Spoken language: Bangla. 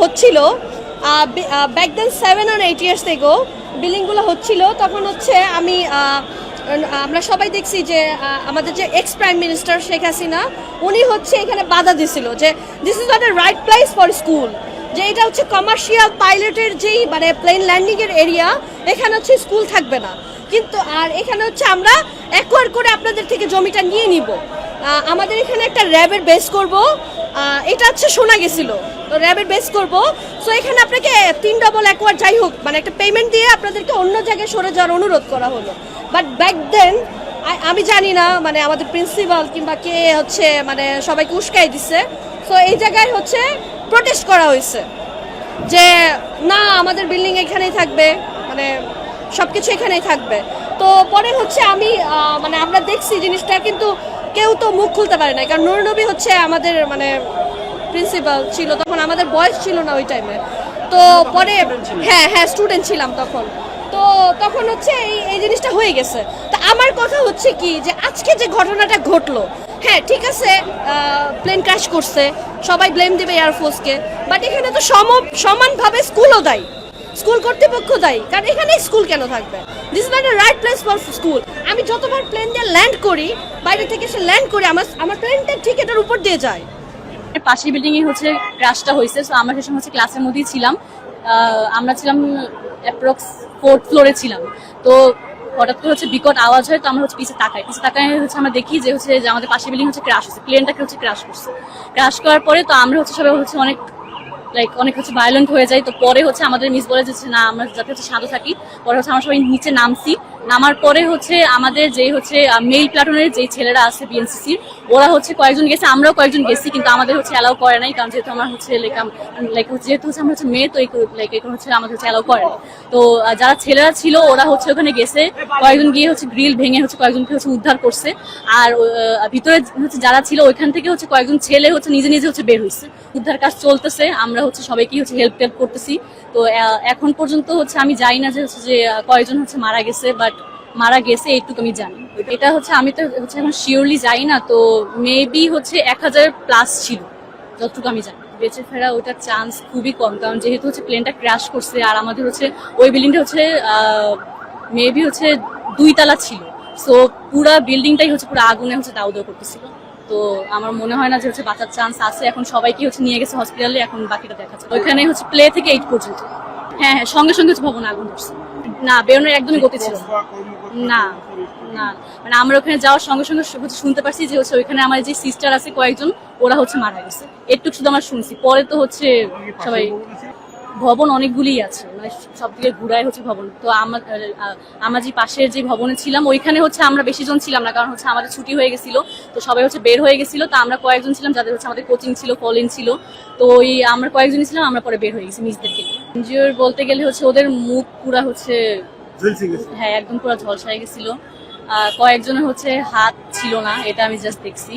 হচ্ছিল back then seven on eight years ago বিল্ডিংগুলো হচ্ছিল, তখন হচ্ছে আমি আমরা সবাই দেখছি যে আমাদের যে ex prime minister Sheikh Hasina, উনি হচ্ছে এখানে বাধা দিছিল যে this is not a right place for school যে এটা হচ্ছে কমার্শিয়াল পাইলটের যেই মানে প্লেন ল্যান্ডিংয়ের এরিয়া এখানে হচ্ছে স্কুল থাকবে না। কিন্তু, আর এখানে হচ্ছে আমরা একোয়ার করে আপনাদের থেকে জমিটা নিয়ে নিব। আমাদের এখানে একটা র্যাবের বেস করব। এটা হচ্ছে শোনা গেছিল। র্যাবের বেস করব। সো এখানে আপনাকে তিন ডবল একোয়ার যাই হোক মানে একটা পেমেন্ট দিয়ে আপনাদেরকে অন্য জায়গায় সরে যাওয়ার অনুরোধ করা হলো। বাট ব্যাক দেন আমি জানি না মানে আমাদের প্রিন্সিপাল কিংবা কে হচ্ছে মানে সবাইকে উস্কাই দিচ্ছে সো এই জায়গায় হচ্ছে প্রোটেস্ট করা হয়েছে। যে, না, আমাদের বিল্ডিং এখানেই থাকবে মানে সব কিছু এখানেই থাকবে। তো, পরে হচ্ছে আমি মানে আমরা দেখছি জিনিসটা, কিন্তু কেউ তো মুখ খুলতে পারে না কারণ নুরনবী হচ্ছে আমাদের মানে প্রিন্সিপাল ছিল তখন আমাদের বয়স ছিল না ওই টাইমে তো পরে হ্যাঁ হ্যাঁ স্টুডেন্ট ছিলাম তখন। তো তখন হচ্ছে এই এই জিনিসটা হয়ে গেছে। তা আমার কথা হচ্ছে কি যে আজকে যে ঘটনাটা ঘটলো হ্যাঁ ঠিক আছে প্লেন ক্র্যাশ করছে সবাই ব্লেম দেবে এয়ারফোর্সকে বাট এখানে তো সম সমানভাবে স্কুলও দেয়। স্কুল কর্তৃপক্ষ দায়ী কারণ এখানে স্কুল কেন থাকবে? This is not right place for school আমি যতবার প্লেন দিয়ে ল্যান্ড করি বাইরে থেকে এসে ল্যান্ড করি আমার আমার প্লেনটা ঠিক এটার উপর দিয়ে যায়। পাশের বিল্ডিং এ হচ্ছে ক্রাশটা হয়েছে সো আমরা সে সময় হচ্ছে ক্লাসের মধ্যেই ছিলাম। আমরা ছিলাম অ্যাপ্রক্স ফোর্থ ফ্লোরে ছিলাম। তো হঠাৎ করে হচ্ছে বিকট আওয়াজ হয়, তো আমরা হচ্ছে পিছে তাকাই। পিছে তাকাই হচ্ছে আমরা দেখি যে হচ্ছে যে আমাদের পাশের বিল্ডিং হচ্ছে ক্রাশ হচ্ছে প্লেনটাকে হচ্ছে ক্রাশ করছে। ক্রাশ করার পরে তো আমরা হচ্ছে সবাই হচ্ছে অনেক লাইক অনেক হচ্ছে ভায়োলেন্ট হয়ে যায় তো পরে হচ্ছে আমাদের মিস বলে যে, না, আমরা যাতে হচ্ছে শান্ত থাকি। পরে হচ্ছে আমরা সবাই নিচে নামছি। নামার পরে হচ্ছে আমাদের যে হচ্ছে মেইল প্লাটনের যে ছেলেরা আছে বিএনসিসির ওরা হচ্ছে কয়েকজন গেছে, আমরাও কয়েকজন গেছি, কিন্তু আমাদের হচ্ছে অ্যালাউ করে নাই, কারণ যেহেতু আমার হচ্ছে লাইক লাইক যেহেতু হচ্ছে আমরা হচ্ছে মেয়ে, তো লাইক এখন হচ্ছে আমাদের হচ্ছে অ্যালাউ করে। তো যারা ছেলেরা ছিল, ওরা হচ্ছে ওখানে গেছে, কয়েকজন গিয়ে হচ্ছে গ্রিল ভেঙে হচ্ছে কয়েকজনকে হচ্ছে উদ্ধার করছে, আর ভিতরে হচ্ছে যারা ছিল, ওইখান থেকে হচ্ছে কয়েকজন ছেলে হচ্ছে নিজে নিজে হচ্ছে বের হয়েছে উদ্ধার কাজ চলতেছে, আমরা হচ্ছে সবাইকে হচ্ছে হেল্প টেল্প করতেছি তো এখন পর্যন্ত হচ্ছে আমি জানি না যে হচ্ছে যে কয়েকজন হচ্ছে মারা গেছে বাট মারা গেছে, এইটুকু আমি জানি। এটা হচ্ছে, আমি তো হচ্ছে এখন শিওরলি যাই না, তো মেবি হচ্ছে এক হাজার প্লাস ছিল, যতটুকু আমি জানি। বেঁচে ফেরা ওটার চান্স খুবই কম, কারণ যেহেতু হচ্ছে প্লেনটা ক্র্যাশ করছে, আর আমাদের হচ্ছে, ওই বিল্ডিংটা হচ্ছে মেবি হচ্ছে দুই তালা ছিল। সো পুরা বিল্ডিংটাই হচ্ছে পুরো আগুনে হচ্ছে দাউ দাউ করতেছিল। তো আমার মনে হয় না যে হচ্ছে বাঁচার চান্স আছে। এখন সবাইকে হচ্ছে নিয়ে গেছে হসপিটালে এখন বাকিটা দেখা যাচ্ছে ওইখানে হচ্ছে প্লে থেকে এইট পর্যন্ত। হ্যাঁ হ্যাঁ সঙ্গে সঙ্গে ভবন আগুন না, বেরোনোর একদমই গতি ছিল না। না মানে আমরা ওখানে যাওয়ার সঙ্গে সঙ্গে শুনতে পারছি যে হচ্ছে ওইখানে আমার যে সিস্টার আছে কয়েকজন, ওরা হচ্ছে মারা গেছে। একটু শুধু আমরা শুনছি। পরে তো হচ্ছে সবাই ভবন অনেকগুলিই আছে। মানে সব দিকে ঘুরায় হচ্ছে ভবন। তো আমার আমরা যে পাশের যে ভবনে ছিলাম ওইখানে হচ্ছে আমরা বেশি জন ছিলাম না কারণ হচ্ছে আমাদের ছুটি হয়ে গেছিল। তো সবাই হচ্ছে বের হয়ে গেছিল। তো আমরা কয়েকজন ছিলাম যাদের হচ্ছে আমাদের কোচিং ছিল কলিং ছিল। তো ওই আমরা কয়েকজন ছিলাম আমরা পরে বের হয়ে গেছি নিজেদেরকে এনজিওর বলতে গেলে হচ্ছে ওদের মুখ পুরা হচ্ছে হ্যাঁ একদম পুরো ঝলসায় গেছিল। কয়েকজনের হচ্ছে হাত ছিল না এটা আমি জাস্ট দেখছি।